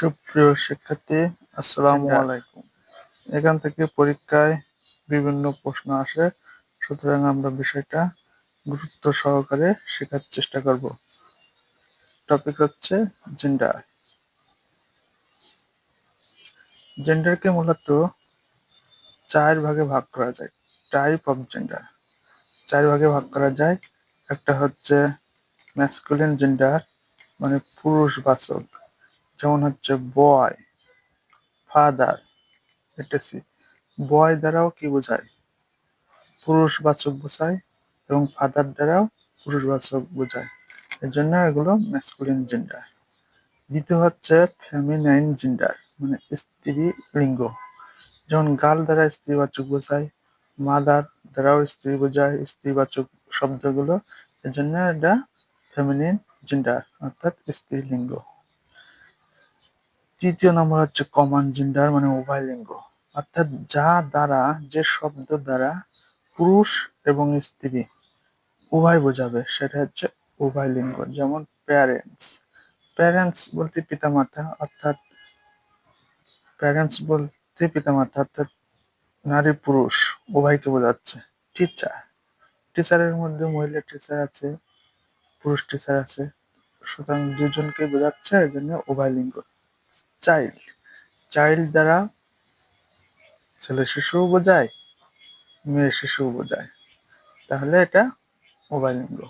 সুপ্রিয় শিক্ষার্থী আসসালামু আচ্ছা। আলাইকুম। এখান থেকে পরীক্ষায় বিভিন্ন প্রশ্ন আসে সুতরাং আমরা বিষয়টা গুরুত্ব সহকারে শেখার চেষ্টা করব। টপিক হচ্ছে জেন্ডার জেন্ডারকে মূলত চার ভাগে ভাগ করা যায় টাইপ অফ জেন্ডার চার ভাগে ভাগ করা যায় একটা হচ্ছে ম্যাসকুলিন জেন্ডার মানে পুরুষবাচক যেমন হচ্ছে বয় ফাদার এটাসি বয় দ্বারাও কি বোঝায়? পুরুষবাচক বোঝায় এবং ফাদার দ্বারাও পুরুষবাচক বোঝায়। এর জন্য এগুলো ম্যাসকুলিন জেন্ডার দ্বিতীয় হচ্ছে ফেমিনাইন জেন্ডার মানে স্ত্রী লিঙ্গ। যেমন গাল দ্বারা স্ত্রীবাচক বোঝায় মাদার দ্বারাও স্ত্রী বোঝায় স্ত্রীবাচক শব্দগুলো। এর জন্য এটা ফেমিনিন জেন্ডার অর্থাৎ স্ত্রীলিঙ্গ তৃতীয় নম্বর হচ্ছে কমান জেন্ডার মানে উভয় লিঙ্গ। অর্থাৎ যা দ্বারা, যে শব্দ দ্বারা পুরুষ এবং স্ত্রী উভয় বোঝাবে, সেটা হচ্ছে উভয় লিঙ্গ, যেমন প্যারেন্টস প্যারেন্টস বলতে পিতামাতা, অর্থাৎ প্যারেন্টস বলতে পিতামাতা, অর্থাৎ নারী পুরুষ, উভয়কে বোঝাচ্ছে। টিচার টিচারের মধ্যে মহিলা টিচার আছে, পুরুষ টিচার আছে, সুতরাং দুজনকে বোঝাচ্ছে এর জন্য উভয় লিঙ্গ। চাইল্ড চাইল্ড দ্বারা ছেলে শিশুও বোঝায়, মেয়ে শিশুও বোঝায়। তাহলে এটা উভয় লিঙ্গ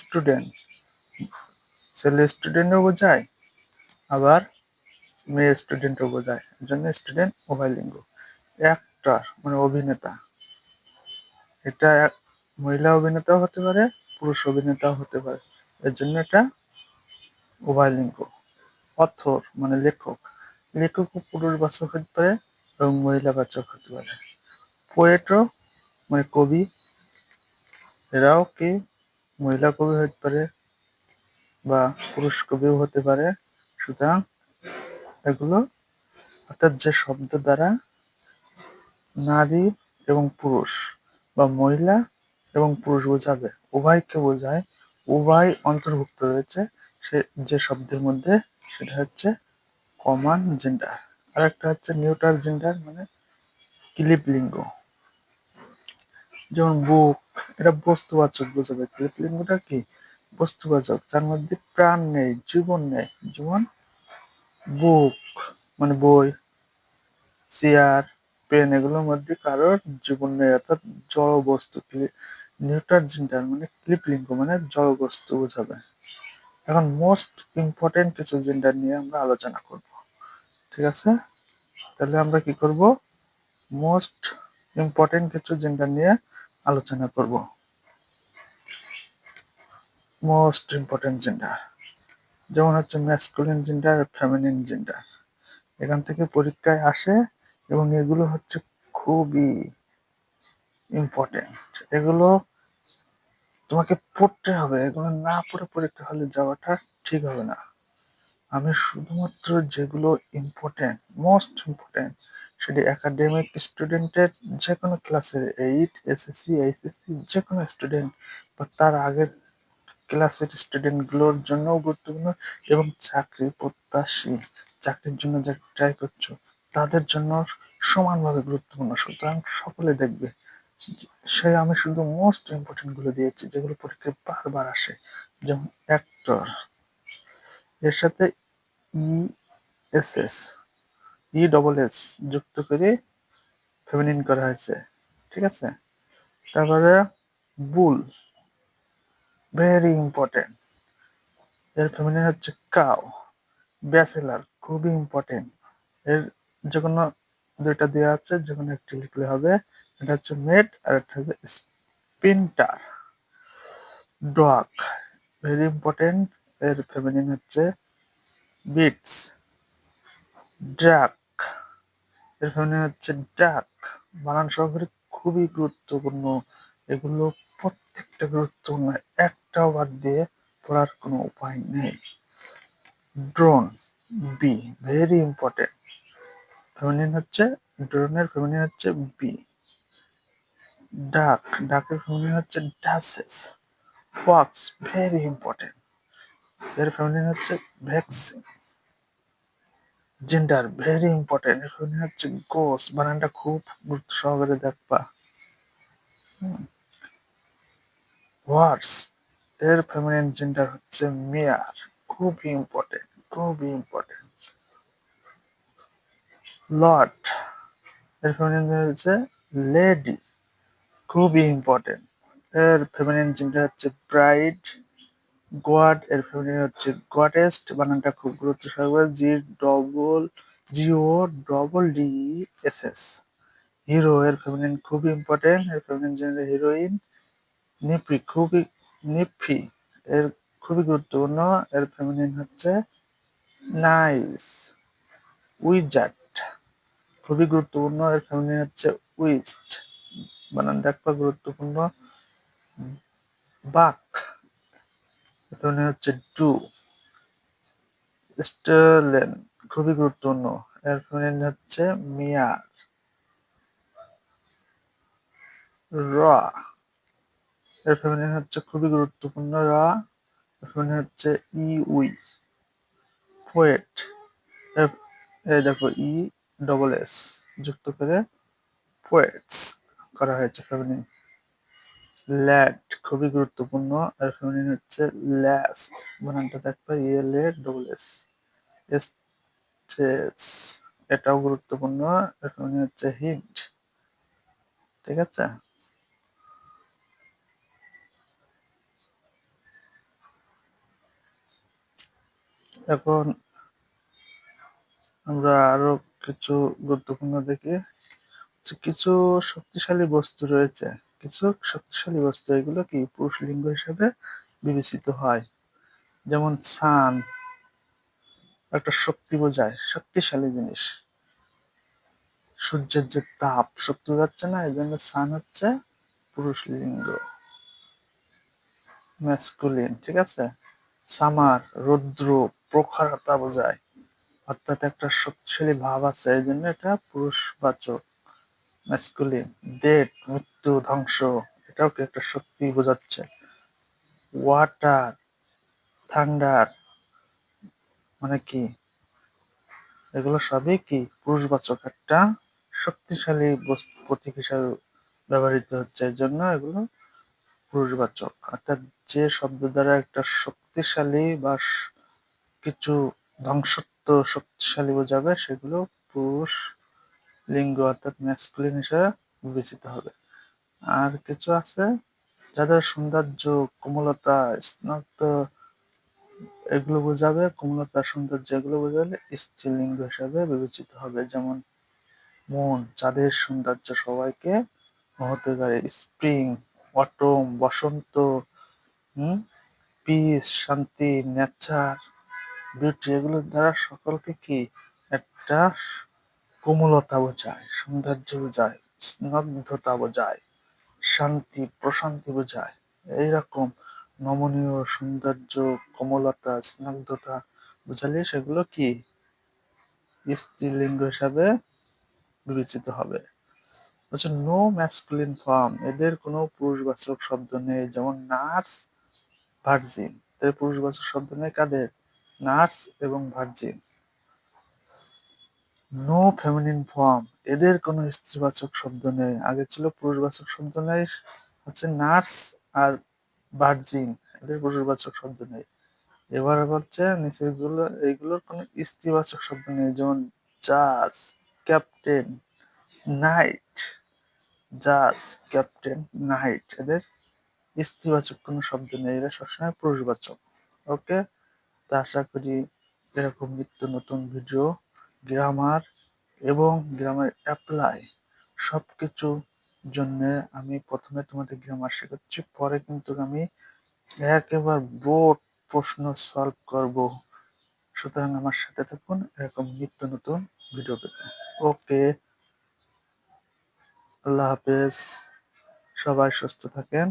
স্টুডেন্ট ছেলে স্টুডেন্টও বোঝায়, আবার মেয়ে স্টুডেন্টও বোঝায়। এর জন্য স্টুডেন্ট উভয় লিঙ্গ অ্যাক্টর মানে অভিনেতা। এটা এক মহিলা অভিনেতাও হতে পারে, পুরুষ অভিনেতাও হতে পারে। এর জন্য এটা উভয় লিঙ্গ অথর মানে লেখক। লেখকও পুরুষবাচক হতে পারে এবং মহিলাবাচক হতে পারে। পোয়েটও মানে কবি, এরাও কি মহিলা কবি হতে পারে বা পুরুষ কবিও হতে পারে? সুতরাং এগুলো অর্থাৎ যে শব্দ দ্বারা নারী এবং পুরুষ বা মহিলা এবং পুরুষ বোঝাবে, উভয়কে বোঝায়, উভয় অন্তর্ভুক্ত রয়েছে সে, যে শব্দের মধ্যে সেটা হচ্ছে কমান জেন্ডার আর একটা হচ্ছে নিউটার জেন্ডার মানে ক্লিপ লিঙ্গ যেমন বুক, এটা বস্তুবাচক বোঝাবে। ক্লিপ লিঙ্গটা কি? বস্তুবাচক, যার মধ্যে প্রাণ নেই, জীবন নেই। যেমন বুক মানে বই, চেয়ার, পেন, এগুলোর মধ্যে কারোর জীবন নেই, অর্থাৎ জড় বস্তু নিউটার জেন্ডার মানে ক্লিপ লিঙ্গ মানে জড় বস্তু বোঝাবে। এখন মোস্ট ইম্পর্টেন্ট কিছু জেন্ডার নিয়ে আমরা আলোচনা করব, ঠিক আছে? তাহলে আমরা কি করব? মোস্ট ইম্পর্টেন্ট কিছু জেন্ডার নিয়ে আলোচনা করব। মোস্ট ইম্পর্টেন্ট জেন্ডার যেমন হচ্ছে ম্যাসকুলিন জেন্ডার ফেমিনিন জেন্ডার এখান থেকে পরীক্ষায় আসে এবং এগুলো হচ্ছে খুবই ইম্পর্টেন্ট এগুলো তোমাকে পড়তে হবে, এগুলো না পড়ে পরীক্ষা হলে যাওয়াটা ঠিক হবে না। আমি শুধুমাত্র যেগুলো ইম্পর্টেন্ট মোস্ট ইম্পর্টেন্ট সেটি একাডেমিক স্টুডেন্টের যে কোনো ক্লাসের এইট এসএসসি এইচএসসি যে কোনো স্টুডেন্ট বা তার আগের ক্লাসের স্টুডেন্টগুলোর জন্যও গুরুত্বপূর্ণ এবং চাকরি প্রত্যাশী, চাকরির জন্য যারা ট্রাই করছ, তাদের জন্য সমানভাবে গুরুত্বপূর্ণ। সুতরাং সকলে দেখবে সে আমি শুধু মোস্ট ইম্পর্টেন্টগুলো দিয়েছি, যেগুলো পরীক্ষায় বারবার আসে। যেমন অ্যাক্টর এর সাথে E S S E double S যুক্ত করে ফেমিনিন করা হয়েছে, ঠিক আছে? তারপরে বুল ভেরি ইম্পর্টেন্ট এর ফেমিনিন হচ্ছে কাউ ব্যাচেলার খুবই ইম্পর্টেন্ট এর যে কোনো দুইটা দেওয়া আছে যে কোনো একটি লিখলে হবে এটা হচ্ছে মেড আর একটা হচ্ছে স্পিন্টার। ডগ ভেরি ইম্পর্টেন্ট এর ফেমিনিন হচ্ছে বিটস। ড্রাক, এর ফেমিনিন হচ্ছে ডাক বানান সহকারে খুবই গুরুত্বপূর্ণ। এগুলো প্রত্যেকটা গুরুত্বপূর্ণ, একটাও বাদ দিয়ে পড়ার কোনো উপায় নেই। Drone, bee very important feminine হচ্ছে, ড্রোনের ফেমিনিন হচ্ছে বি। ডাক, ডাকের ফেমিনিন হচ্ছে ডাসেস। ওয়াক্স ভেরি ইম্পর্টেন্ট এর ফেমিনিন হচ্ছে ভ্যাকসিন জেন্ডার ভেরি ইম্পর্টেন্ট এখানে হচ্ছে গোস বানানটা খুব গুরুত্ব সহকারে দেখবা। ওয়ার্ডস এর ফেমিনিন জেন্ডার হচ্ছে মেয়ার খুবই ইম্পর্টেন্ট খুবই ইম্পর্টেন্ট লর্ড এর ফেমিনিন হচ্ছে লেডি খুবই ইম্পর্টেন্ট এর ফেমিনিন জেন্ডার হচ্ছে ব্রাইড গোয়াড এর ফেমিনিন হচ্ছে গডেস্ট বানানটা খুব গুরুত্ব সহকারে G double Jio double D S S hero এর ফেমিনিন খুবই ইম্পর্টেন্ট এর ফেমিনিন জেন্ডার হিরোইন নিপি, খুবই নিফি এর খুবই গুরুত্বপূর্ণ, এর ফেমিনিন হচ্ছে নাইস উইজার্ট খুবই গুরুত্বপূর্ণ, এর ফেমিনিন হচ্ছে উইস্ট বানান। দেখবা গুরুত্বপূর্ণ বাক। ফেমিনিন হচ্ছে ডু। স্টেলেন, খুবই গুরুত্বপূর্ণ। এর ফেমিনিন হচ্ছে মিয়ার। র। এর ফেমিনিন হচ্ছে খুবই গুরুত্বপূর্ণ রা। এর হচ্ছে ই উই। পোয়েট। এই দেখো ই ডবল এস যুক্ত করে পোয়েটস। করা হয়েছে ফেমিনিন ল্যাড খুবই গুরুত্বপূর্ণ এর ফেমিনিন হচ্ছে ল্যাস। বানানটা দেখবে এল এ ডবল এস এস্টেস এটাও গুরুত্বপূর্ণ এর ফেমিনিন হচ্ছে হিন্ট ঠিক আছে? এখন আমরা আরও কিছু গুরুত্বপূর্ণ দেখি। কিছু শক্তিশালী বস্তু রয়েছে। কিছু শক্তিশালী বস্তু, এগুলো কি পুরুষ লিঙ্গ হিসেবে বিবেচিত হয়? যেমন সান একটা শক্তি বোঝায়, শক্তিশালী জিনিস। সূর্যের যে তাপ, শক্তি যাচ্ছে না এই জন্য সান হচ্ছে পুরুষ লিঙ্গ। ম্যাসকুলিন ঠিক আছে? সামার, রৌদ্র, প্রখরতা বোঝায়। অর্থাৎ একটা শক্তিশালী ভাব আছে এই জন্য এটা পুরুষবাচক। ম্যাসকুলিন ডেট, মৃত্যু, ধ্বংস, এটাও কি একটা শক্তি বোঝাচ্ছে? ওয়াটার থান্ডার মানে কি? এগুলো সবই কি পুরুষবাচক একটা শক্তিশালী প্রতীক হিসাবে ব্যবহৃত হচ্ছে, এই জন্য এগুলো পুরুষবাচক। অর্থাৎ যে শব্দ দ্বারা একটা শক্তিশালী বা কিছু ধ্বংসত্ব শক্তিশালী বোঝাবে, সেগুলো পুরুষ লিঙ্গ অর্থাৎ ম্যাসকুলিন হিসেবে বিবেচিত হবে। আর কিছু আছে যাদের সৌন্দর্য, কোমলতা স্নাক্ত এগুলো বোঝাবে। কোমলতা, সৌন্দর্য এগুলো বোঝালে স্ত্রীলিঙ্গ হিসাবে বিবেচিত হবে। যেমন মন, চাঁদের সৌন্দর্য সবাইকে হতে পারে। স্প্রিং, অটম, বসন্ত, হুম, পিস, শান্তি, নেচার, বিউটি এগুলোর দ্বারা সকলকে কি? একটা কোমলতা বোঝায় সৌন্দর্য বোঝায় স্নগ্ধতা বোঝায় শান্তি প্রশান্তি বোঝায় এইরকম নমনীয় সৌন্দর্য, কোমলতা, স্নিগ্ধতা বোঝালে সেগুলো কি? স্ত্রীলিঙ্গ হিসাবে বিবেচিত হবে। নো ম্যাসকুলিন ফর্ম এদের কোনো পুরুষবাচক শব্দ নেই, যেমন নার্স, ভার্জিন। এদের পুরুষবাচক শব্দ নেই কাদের? নার্স এবং ভার্জিন। নো ফেমিনিন ফর্ম এদের কোনো স্ত্রীবাচক শব্দ নেই। আগে ছিল পুরুষবাচক শব্দ নেই। হচ্ছে নার্স আর ভার্জিন। এদের পুরুষবাচক শব্দ নেই। এবারে বলছে নিচেরগুলো, এইগুলোর কোনো স্ত্রীবাচক শব্দ নেই। যেমন জাজ, ক্যাপ্টেন, নাইট, জাজ, ক্যাপ্টেন, নাইট। এদের স্ত্রীবাচক কোনো শব্দ নেই। এরা সবসময় পুরুষবাচক। ওকে? তা আশা করি এরকম নিত্য নতুন ভিডিও গ্রামার এবং গ্রামার অ্যাপ্লাই সব কিছু জন্য আমি প্রথমে তোমাদের গ্রামার শেখাচ্ছি, পরে কিন্তু আমি একেবারে বোর্ড প্রশ্ন সলভ করব। সুতরাং আমার সাথে থাকুন, এরকম নিত্য নতুন ভিডিও পেতে। ওকে আল্লাহ হাফেজ। সবাই সুস্থ থাকেন।